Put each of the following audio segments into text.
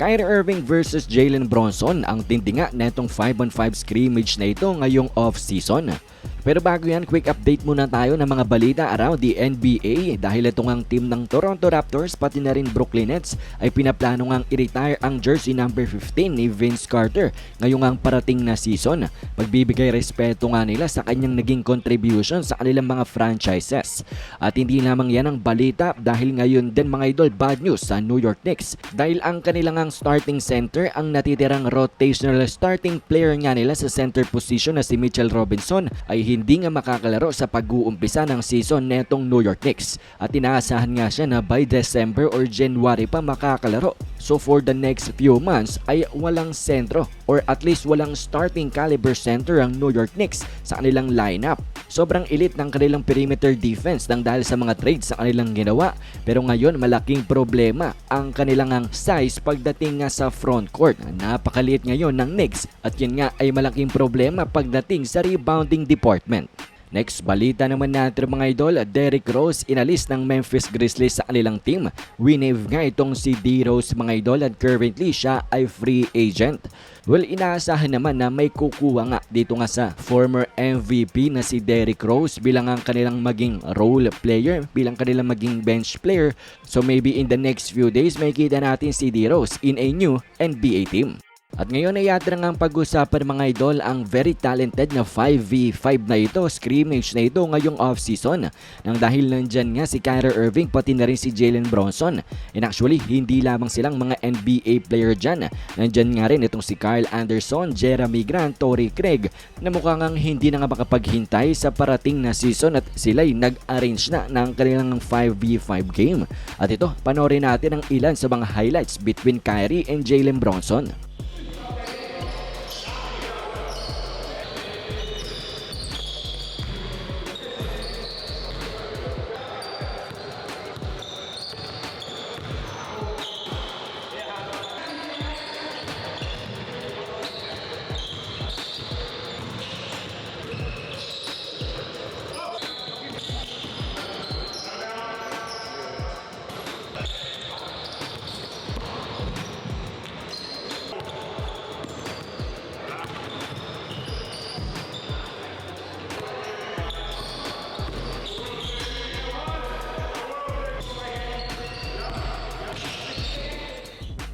Kyrie Irving versus Jalen Bronson ang tindi nga netong 5-on-5 scrimmage na ito ngayong off-season. Pero bago yan, quick update muna tayo ng mga balita around the NBA dahil ito ang team ng Toronto Raptors pati na rin Brooklyn Nets ay pinaplano ngang i-retire ang jersey number 15 ni Vince Carter ngayong ang parating na season. Pagbibigay respeto nga nila sa kanyang naging contribution sa kanilang mga franchises. At hindi lamang yan ang balita dahil ngayon din mga idol bad news sa New York Knicks dahil ang kanilang ang starting center ang natitirang rotational starting player nga nila sa center position na si Mitchell Robinson ay hindi nga makakalaro sa pag-uumpisa ng season netong New York Knicks at inaasahan nga siya na by December or January pa makakalaro. So for the next few months ay walang sentro or at least walang starting caliber center ang New York Knicks sa kanilang lineup. Sobrang elite ng kanilang perimeter defense nang dahil sa mga trades sa kanilang ginawa pero ngayon malaking problema ang kanilang ang size pagdating nga sa front court. Napakaliit ngayon ng Knicks at yun nga ay malaking problema pagdating sa rebounding department. Next, balita naman natin mga idol, Derrick Rose inalis ng Memphis Grizzlies sa kanilang team. Winave nga itong si D. Rose mga idol at currently siya ay free agent. Well, inaasahan naman na may kukuha nga dito nga sa former MVP na si Derrick Rose bilang ang kanilang maging role player, bilang kanilang maging bench player. So maybe in the next few days may kita natin si D. Rose in a new NBA team. At ngayon ay yatra nga ang pag-usapan mga idol ang very talented na 5v5 na ito, scrimmage na ito ngayong off-season. Nang dahil nandyan nga si Kyrie Irving pati na rin si Jalen Bronson. And actually, hindi lamang silang mga NBA player dyan. Nandyan nga rin itong si Kyle Anderson, Jeremy Grant, Torrey Craig na mukhang ang hindi na nga makapaghintay sa parating na season at sila'y nag-arrange na ng kanilang 5v5 game. At ito, panoorin natin ang ilan sa mga highlights between Kyrie and Jalen Bronson.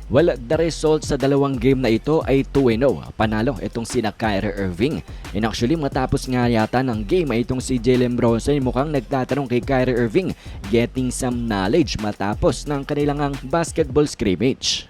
Well, the result sa dalawang game na ito ay 2-0. Panalo itong sina Kyrie Irving. And actually, matapos nga yata ng game ay itong si Jalen Bronson mukhang nagtatanong kay Kyrie Irving getting some knowledge matapos ng kanilang ang basketball scrimmage.